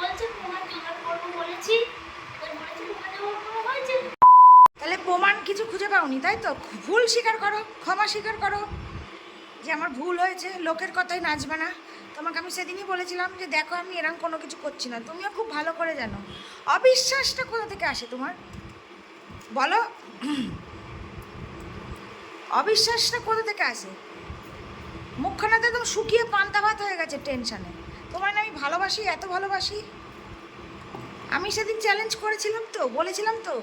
বলছে, প্রমাণ জোগাড় করব বলেছি। তাহলে প্রমাণ কিছু খুঁজে পাওনি, তাই তো? ভুল স্বীকার করো, ক্ষমা স্বীকার করো। যে আমার ভুল হয়েছে, লোকের কথাই নাচবে না। তোমাকে আমি সেদিনই বলেছিলাম যে, দেখো, আমি এরকম কোনো কিছু করছি না। তুমিও খুব ভালো করে জানো। অবিশ্বাসটা কোথা থেকে আসে তোমার? বলো। অবিশ্বাসটা কোথা থেকে আসে? মুখখানা তো একদম শুকিয়ে পান্তা ভাত হয়ে গেছে টেনশানে। তোমার আমি ভালোবাসি, এত ভালোবাসি। আমি সেদিন চ্যালেঞ্জ করেছিলাম তো, বলেছিলাম তো,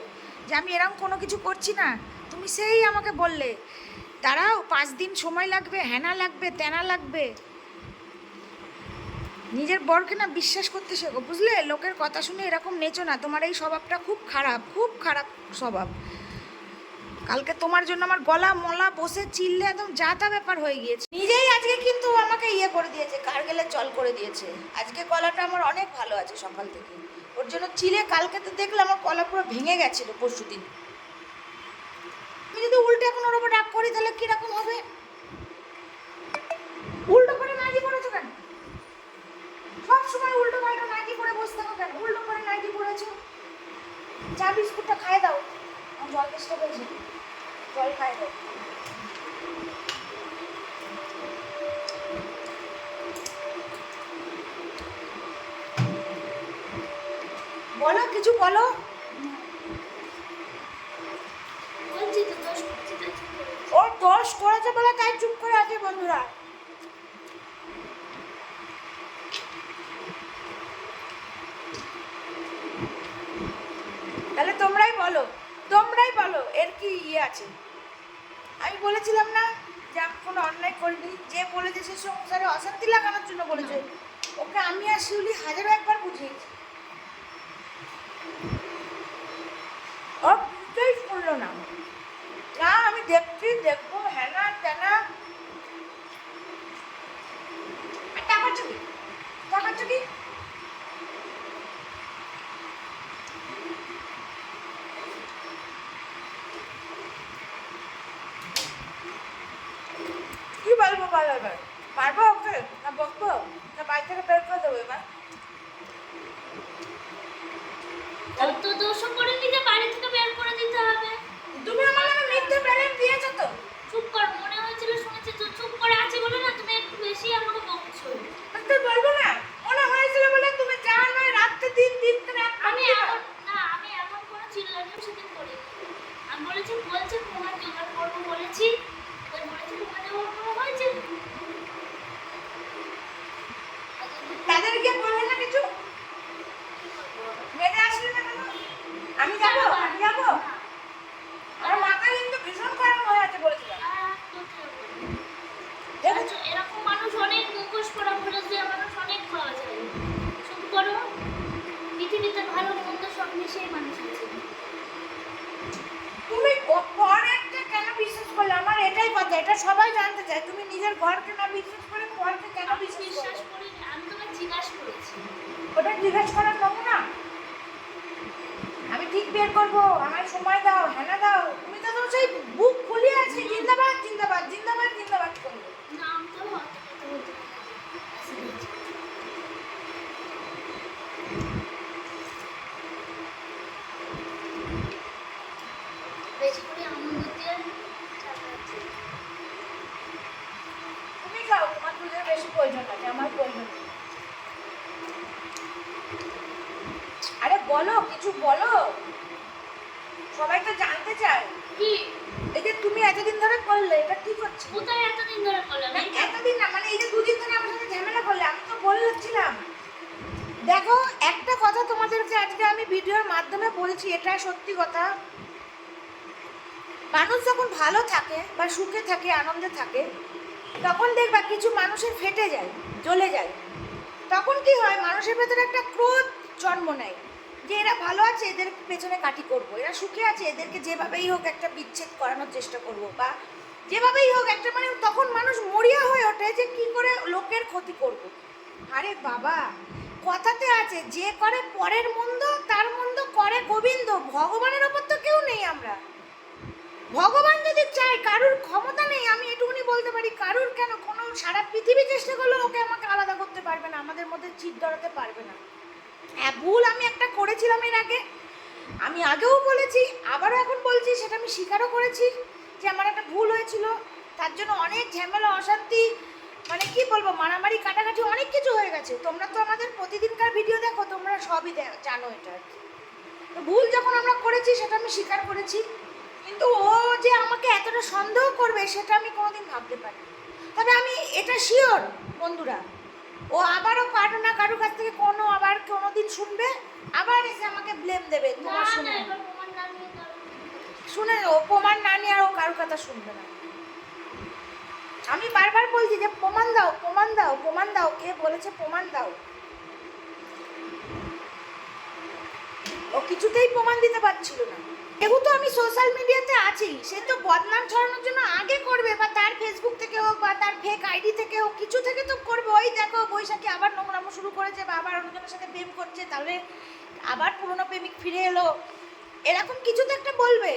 যে আমি এরকম কোনো কিছু করছি না। তুমি সেই আমাকে বললে, দাঁড়াও, পাঁচ দিন সময় লাগবে হ্যানা লাগবে, তেনা লাগবে। নিজের বরকে না বিশ্বাস করতে শেখো, বুঝলে? লোকের কথা শুনে এরকম নেচো না, তোমার এই স্বভাবটা খুব খারাপ খুব খারাপ স্বভাব। কালকে তোমার জন্য আমার গলা মলা, বসে, চিল্লে, একদম যা তা ব্যাপার হয়ে গিয়েছে। আমাকে ইয়ে করে দিয়েছে, কারগেলে জল করে দিয়েছে। আজকে কলাটা আমার অনেক ভালো আছে সকাল থেকে। ওর জন্য চিলে, কালকে তো দেখলাম আমার কলা পুরো ভেঙে গেছিল পরশু দিন আমি যদি উল্টে এখন ওর উপর রাগ করি তাহলে কীরকম হবে উল্টো করে নাইটি পড়েছো কেন সব সময় উল্টো পাল্টা নাইটি পরে বসে থাকো কেন উল্টো করে নাইটি পড়েছো চা বিস্কুটটা খাই দাও আমার জল তেষ্টা পেয়েছে জল খাই দাও বলো কিছু বলো। ওর দোষ করেছে বলে তাই চুপ করে আছে বন্ধুরা। তাহলে তোমরাই বলো তোমরাই বলো এর কি ইয়ে আছে? আমি বলেছিলাম না যে আমি কোনো অন্যায় করিনি যে বলেছে সে সংসারে অশান্তি লাগানোর জন্য বলেছে। ওকে আমি আর শিউলি হাজারো একবার বুঝিয়েছি ও বুঝতেই না। না, আমি দেখছি, দেখব হ্যাঁ না তেনা আর টাকা চুকি টাকা চুকি কি বলব বলো এবার পারব ওকে না বকবো না বাড়ি থেকে বের করে দেবো এবার ওর তো দোষও করে দিতে বাড়ি থেকে বের করে দিতে হবে তুমি আমার নামে মিথ্যে প্রেম দিয়েছ তো চুপ কর মনে হয়েছিল শুনেছি তো চুপ করে আছে বলে না তুমি একটু বেশি আমাকে বকছো তো বলব না মনে হয়েছিল বলে তুমি যা নয় রাত্রে দিন দিন করে এক আমি আমি এমন না আমি এমন কোনো চিল্লানিও সেদিন করি আমি বলেছি বলছে প্রমাণ জোগাড় করব বলেছি এবার বলেছে প্রমাণ জোগাড় করা হয়েছে তাদেরকে বললে না কিছু মেরে আসলে না কেন আমি যাব আমি যাব আমার মাথা কিন্তু ভীষণ খারাপ হয়ে আছে বলেছিলাম আহ, করতে হবে। আচ্ছা, এরকম মানুষ অনেক মুখোশ পরা মানুষ অনেক পাওয়া যায়। চুপ করো। পৃথিবীতে ভালো মন্দ সব মিশিয়ে মানুষ আছে। তুমি পরেরটা কেন বিশ্বাস করলে? আমার এটাই কথা এটা সবাই জানতে চায়। তুমি নিজের ঘরকে না বিশ্বাস করে পরকে কেন বিশ্বাস করি? আমি তোমাকে জিজ্ঞাসা করেছি। ওটা জিজ্ঞেস করার নমুনা ঠিক বের করব, আমায় সময় দাও হ্যানা দাও। তুমি তো সেই বুক খুলিয়ে আছে। জিন্দাবাদ জিন্দাবাদ জিন্দাবাদ জিন্দাবাদ করবে নাম তো অত কথা বলতে পারি না। বেশি করে আনন্দ দিয়ে চালাচ্ছি। তুমি খাও তোমার দুধের বেশি প্রয়োজন আছে আমার প্রয়োজন নেই। আরে বলো কিছু বলো সবাই তো জানতে চায় কি এই যে তুমি এতদিন ধরে করলে এটা ঠিক হচ্ছে কোথায় এতদিন ধরে করলাম না, এই এতদিন না মানে এই যে দুদিন ধরে আমার সাথে ঝামেলা করলে আমি তো বলছিলাম দেখো একটা কথা তোমাদেরকে আজকে আমি ভিডিওর মাধ্যমে বলছি এটা সত্যি কথা। মানুষ যখন ভালো থাকে বা সুখে থাকে, আনন্দে থাকে, তখন দেখবা কিছু মানুষের ফেটে যায়, জ্বলে যায়। তখন কি হয়, মানুষের ভেতরে একটা ক্রোধ জন্ম নেয় যে এরা ভালো আছে, এদের পেছনে কাটি করব। এরা সুখে আছে, এদেরকে যেভাবেই হোক একটা বিচ্ছেদ করানোর চেষ্টা করব বা যেভাবেই হোক একটা মানে তখন মানুষ মরিয়া হয়ে ওঠে যে কি করে লোকের ক্ষতি করব। আরে বাবা কথাতে আছে, যে করে পরের মন্দ, তার মন্দ করে গোবিন্দ। ভগবানের ওপর তো কেউ নেই আমরা। ভগবান যদি চায়, কারুর ক্ষমতা নেই, আমি এটুকুনি বলতে পারি, কারুর কেন? কোনো সারা পৃথিবী চেষ্টা করলেও ওকে আমাকে আলাদা করতে পারবে না, আমাদের মধ্যে চিট ধরাতে পারবে না। হ্যাঁ ভুল আমি একটা করেছিলাম এর আগে। আমি আগেও বলেছি, আবারও এখন বলছি, সেটা আমি স্বীকারও করেছি যে আমার একটা ভুল হয়েছিল। তার জন্য অনেক ঝামেলা, অশান্তি মানে কি বলব মারামারি কাটাকাটি অনেক কিছু হয়ে গেছে। তোমরা তো আমাদের প্রতিদিনকার ভিডিও দেখো তোমরা সবই জানো এটা আর কি। তো ভুল যখন আমরা করেছি সেটা আমি স্বীকার করেছি। কিন্তু ও যে আমাকে এতটা সন্দেহ করবে সেটা আমি কোনোদিন ভাবতে পারি তবে আমি এটা শিওর বন্ধুরা ও আবারও কারও না কারও কাছ থেকে কোনো আবার কোনো দিন শুনবে আবার এসে আমাকে ব্লেম দেবে তোমার শুনে। শুনে ও প্রমাণ না নিয়ে আর ও কারও কথা শুনবে না। আমি বারবার বলছি যে প্রমাণ দাও প্রমাণ দাও প্রমাণ দাও, কে বলেছে প্রমাণ দাও। ও কিছুতেই প্রমাণ দিতে পারছিল না। যেহেতু আমি সোশ্যাল মিডিয়াতে আছি, সে তো বদনাম ছড়ানোর জন্য আগে করবে, বা তার ফেসবুক থেকে হোক, বা তার ফেক আইডি থেকে হোক, কিছু থেকে তো করবে। ওই দেখো, বৈশাখী আবার নোংরামো শুরু করেছে, বা আবার অন্যজনের সাথে প্রেম করছে, তাহলে আবার পুরনো প্রেমিক ফিরে এলো। এরকম কিছু তো একটা বলবে।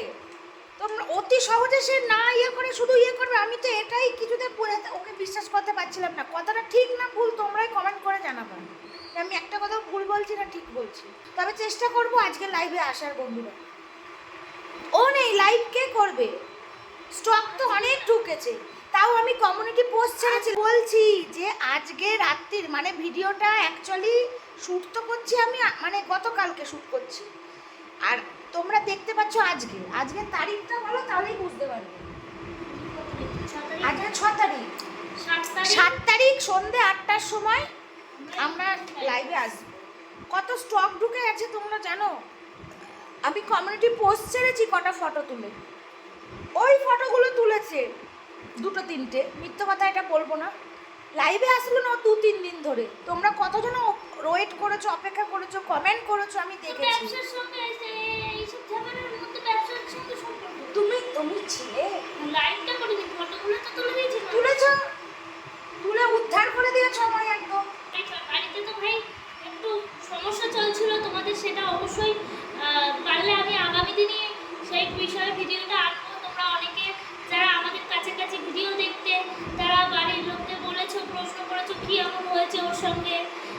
তোমরা অতি সহজে সে না ইয়ে করে, শুধু ইয়ে করবে। আমি তো এটাই কিছুতে ওকে বিশ্বাস করতে পারছিলাম না। কথাটা ঠিক না ভুল তোমরাই কমেন্ট করে জানাবে। আমি একটা কথা ভুল বলছি না, ঠিক বলছি। তবে চেষ্টা করব আজকে লাইভে আসার বন্ধুরা ও নেই লাইভ কে করবে? স্টক তো অনেক ঢুকেছে। তাও আমি কমিউনিটি পোস্ট ছেড়েছি। বলছি যে আজকে রাত্রির মানে ভিডিওটা অ্যাকচুয়ালি শ্যুট তো করছি আমি মানে গতকালকে শ্যুট করছি। আর তোমরা দেখতে পাচ্ছ আজকে। আজকে তারিখটা বলো তাহলেই বুঝতে পারবে। আজকে ছ তারিখ। সাত তারিখ। সন্ধে আটটার সময় আমরা লাইভে আসব। কত স্টক ঢুকে গেছে তোমরা জানো? আমি কমিউনিটি পোস্ট ছেড়েছি কটা ফটো তুলে। ওই ফটোগুলো তুলেছে দুটো তিনটে। মিথ্য কথা এটা বলব না। লাইভে আসলো না দু তিন দিন ধরে। তোমরা কতজন ওয়েট করেছ অপেক্ষা করেছ কমেন্ট করেছ আমি দেখেছি। তুমি ছিলে লাইনটা করে দিই ফটোগুলো তো তুলে দিয়েছি। তুলেছ? তুলে উদ্ধার করে দিয়েছ আমায় একদম বাড়িতে তো ভাই একটু সমস্যা চলছিল তোমাদের সেটা অবশ্যই আহ, পারলে আমি আগামী দিনে সেই বিষয়ে ভিডিওটা আনব তোমরা অনেকে যারা আমাদের কাছাকাছি ভিডিও দেখতে তারা বাড়ির লোককে বলেছ প্রশ্ন করেছ কি এমন হয়েছে ওর সঙ্গে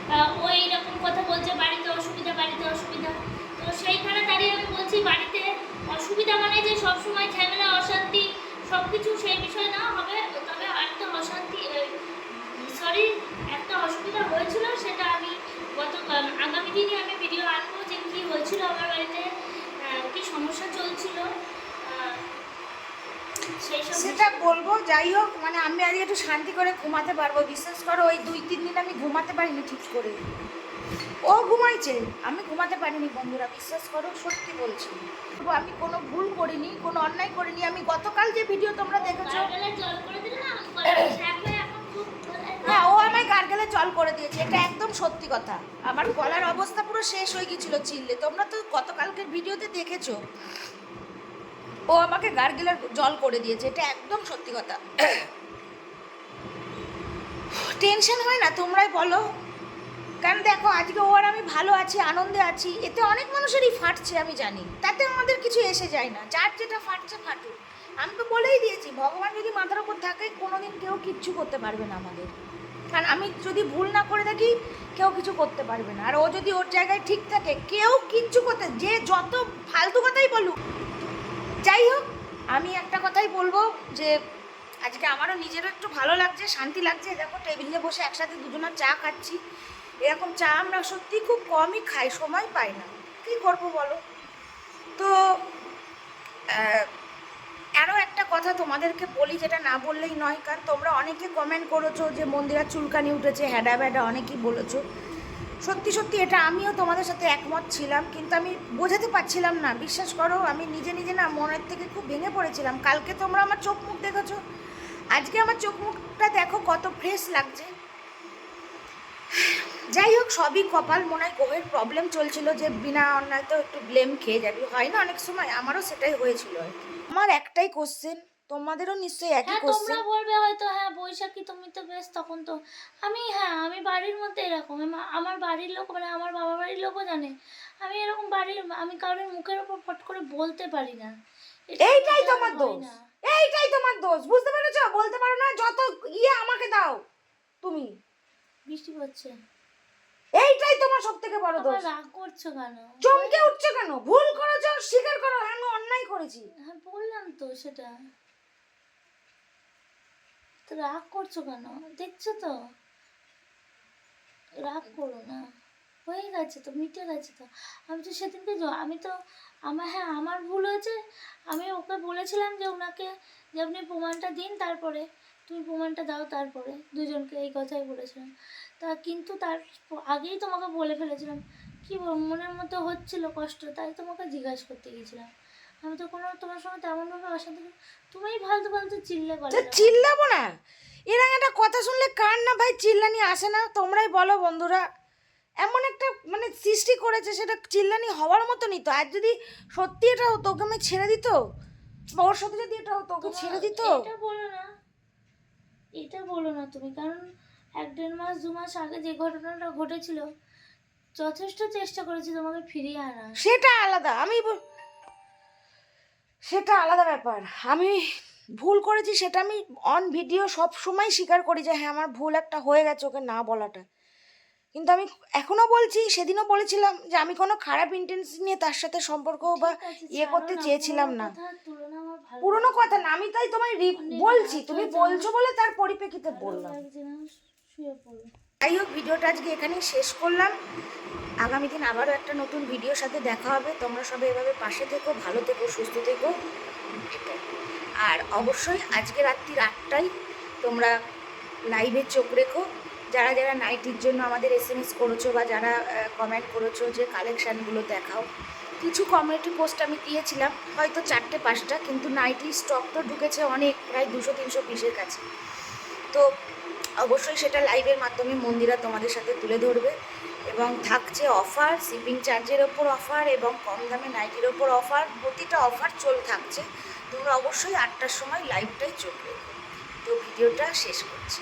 আহ, ও এইরকম কথা বলছে বাড়িতে অসুবিধা বাড়িতে অসুবিধা তো সেইখানে দাঁড়িয়ে আমি বলছি বাড়িতে অসুবিধা মানে যে সবসময় ঝামেলা অশান্তি সব কিছু সেই বিষয় না হবে। তবে একটা অশান্তি সরি একটা অসুবিধা হয়েছিল, সেটা আমি গত আগামী দিনে আমি ভিডিও আনব যে কী হয়েছিল আমার বাড়িতে কী সমস্যা চলছিল সেটা বলব, যাই হোক মানে আমি আজকে একটু শান্তি করে ঘুমাতে পারব। বিশ্বাস করো, ওই দুই, তিন দিন আমি ঘুমাতে পারিনি ঠিক করে। ও ঘুমাইছে। আমি ঘুমাতে পারিনি বন্ধুরা বিশ্বাস করো সত্যি বলছি। আমি কোনো ভুল করিনি কোনো অন্যায় করিনি। আমি গতকাল যে ভিডিও তোমরা দেখেছ হয়ে ও আমায় গার্গেলে জল করে দিয়েছে। এটা একদম সত্যি কথা। আমার গলার অবস্থা পুরো শেষ হয়ে গেছিল চিল্লে। তোমরা তো গতকালকের ভিডিওতে দেখেছ। ও আমাকে গার্গেলের জল করে দিয়েছে। এটা একদম সত্যি কথা। টেনশন হয় না তোমরাই বলো। কারণ দেখো, আজকে ও আর আমি ভালো আছি, আনন্দে আছি, এতে অনেক মানুষেরই ফাটছে আমি জানি। তাতে আমাদের কিছু এসে যায় না, যার যেটা ফাটছে ফাটুক। আমি তো বলেই দিয়েছি, ভগবান যদি মাথার উপর থাকে, কোনোদিন কেউ কিচ্ছু করতে পারবে না আমাদের। কারণ আমি যদি ভুল না করে থাকি, কেউ কিছু করতে পারবে না। আর ও যদি ওর জায়গায় ঠিক থাকে, কেউ কিচ্ছু করতে, যে যত ফালতু কথাই বলুক, যাই হোক, আমি একটা কথাই বলব যে, আজকে আমারও নিজেরও একটু ভালো লাগছে, শান্তি লাগছে। দেখো, টেবিলে বসে একসাথে দুজনের চা খাচ্ছি। এরকম চা আমরা সত্যি খুব কমই খাই, সময় পাই না। কী করব বলো? তো আরও একটা কথা তোমাদেরকে বলি যেটা না বললেই নয়, কারণ তোমরা অনেকে কমেন্ট করেছ যে মন্দিরা চুলকানি উঠেছে, হ্যাডা ব্যাডা অনেকেই বলেছ। সত্যি সত্যি এটা আমিও তোমাদের সাথে একমত ছিলাম, কিন্তু আমি বোঝাতে পারছিলাম না। বিশ্বাস করো, আমি নিজে নিজে না মনের থেকে খুব ভেঙে পড়েছিলাম। কালকে তোমরা আমার চোখ মুখ দেখেছ। আজকে আমার চোখ মুখটা দেখো কত ফ্রেশ লাগছে। যাই হোক সবই কপাল মনে হয় গোহের প্রবলেম চলছিল যে বিনা অন্যায় তো একটু ব্লেম খেয়ে যাবি। হয় না অনেক সময় আমারও সেটাই হয়েছিল আর কি। আমার একটাই কোশ্চেন তোমাদেরও নিশ্চয়ই একই হ্যাঁ কোশ্চেন তোমরা বলবে হয়তো হ্যাঁ বৈশাখী তুমি তো বেশ তখন তো আমি হ্যাঁ আমি বাড়ির মধ্যে এরকম আমার বাড়ির লোক মানে আমার বাবা বাড়ির লোকও জানে আমি এরকম বাড়ির আমি কারোর মুখের ওপর ফট করে বলতে পারি না। এইটাই তোমার দোষ। এইটাই তোমার দোষ বুঝতে পেরেছ? বলতে পারো না যত ইয়ে আমাকে দাও তুমি। বৃষ্টি পড়ছে। এইটাই তোমার সব থেকে বড় দোষ। রাগ করছ কেন? চমকে উঠছো কেন? ভুল করেছ স্বীকার করো হ্যাঁ আমি অন্যায় করেছি। হ্যাঁ বললাম তো সেটা। তো রাগ করছ কেন? দেখছ তো? রাগ করো না। হয়ে গেছে তো মিটে গেছে তো। আমি তো সেদিনকে জ- আমি তো আমার হ্যাঁ আমার ভুল হয়েছে। আমি ওকে বলেছিলাম যে ওনাকে যে আপনি প্রমাণটা দিন তারপরে তুমি প্রমাণটা দাও তারপরে। দুজনকে এই কথাই বলেছিলাম। তা কিন্তু তার আগেই তোমাকে বলে ফেলেছিলাম। কি বল মনের মতো হচ্ছিল কষ্ট তাই তোমাকে জিজ্ঞাসা করতে গেছিলাম আমি তো কোনো তোমার সঙ্গে তেমনভাবে অশান্তি তুমিই ফালতু ফালতু চিল্লে বলে চিল্লাবো না। এরা একটা কথা শুনলে কার না ভাই চিল্লানি আসে না? তোমরাই বলো বন্ধুরা। এমন একটা মানে সৃষ্টি করেছে সেটা চিল্লানি হওয়ার মতনই তো। আর যদি সত্যি এটা হতো ওকে আমি ছেড়ে দিত? বা ওর সাথে যদি এটা হতো ওকে ছেড়ে দিত? এটা বলো না। এটা বলো না তুমি কারণ এক দেড় মাস দু মাস আগে যে ঘটনাটা ঘটেছিল যথেষ্ট চেষ্টা করেছি তোমাকে ফিরিয়ে আনা সেটা আলাদা। আমি সেটা আলাদা ব্যাপার। আমি ভুল করেছি সেটা আমি অন ভিডিও সব সময় স্বীকার করি যে হ্যাঁ আমার ভুল একটা হয়ে গেছে ওকে না বলাটা। কিন্তু আমি এখনও বলছি সেদিনও বলেছিলাম যে আমি কোনো খারাপ ইন্টেন্সি নিয়ে তার সাথে সম্পর্ক বা ইয়ে করতে চেয়েছিলাম না। পুরোনো কথা না আমি তাই তোমায় বলছি তুমি বলছো বলে তার পরিপ্রেক্ষিতে বললাম। যাই হোক, ভিডিওটা আজকে এখানেই শেষ করলাম। আগামী দিন আবারও একটা নতুন ভিডিওর সাথে দেখা হবে। তোমরা সবাই এভাবে পাশে থেকো, ভালো থেকো, সুস্থ থেকো। আর অবশ্যই আজকে রাত্রির আটটায় তোমরা লাইভে চোখ রেখো। যারা যারা নাইটির জন্য আমাদের এস এম এস করেছ বা যারা কমেন্ট করেছ যে কালেকশানগুলো দেখাও। কিছু কমিউনিটি পোস্ট আমি দিয়েছিলাম, হয়তো চারটে, পাঁচটা, কিন্তু নাইটি স্টক তো ঢুকেছে অনেক, প্রায় দুশো, তিনশো পিসের কাছে। তো অবশ্যই সেটা লাইভের মাধ্যমে মন্দিরা তোমাদের সাথে তুলে ধরবে এবং থাকছে অফার শিপিং চার্জের ওপর অফার এবং কম দামে নাইটির ওপর অফার প্রতিটা অফার চল থাকছে। তোমরা অবশ্যই আটটার সময় লাইভটাই চোখ রেখো। তো ভিডিওটা শেষ করছি।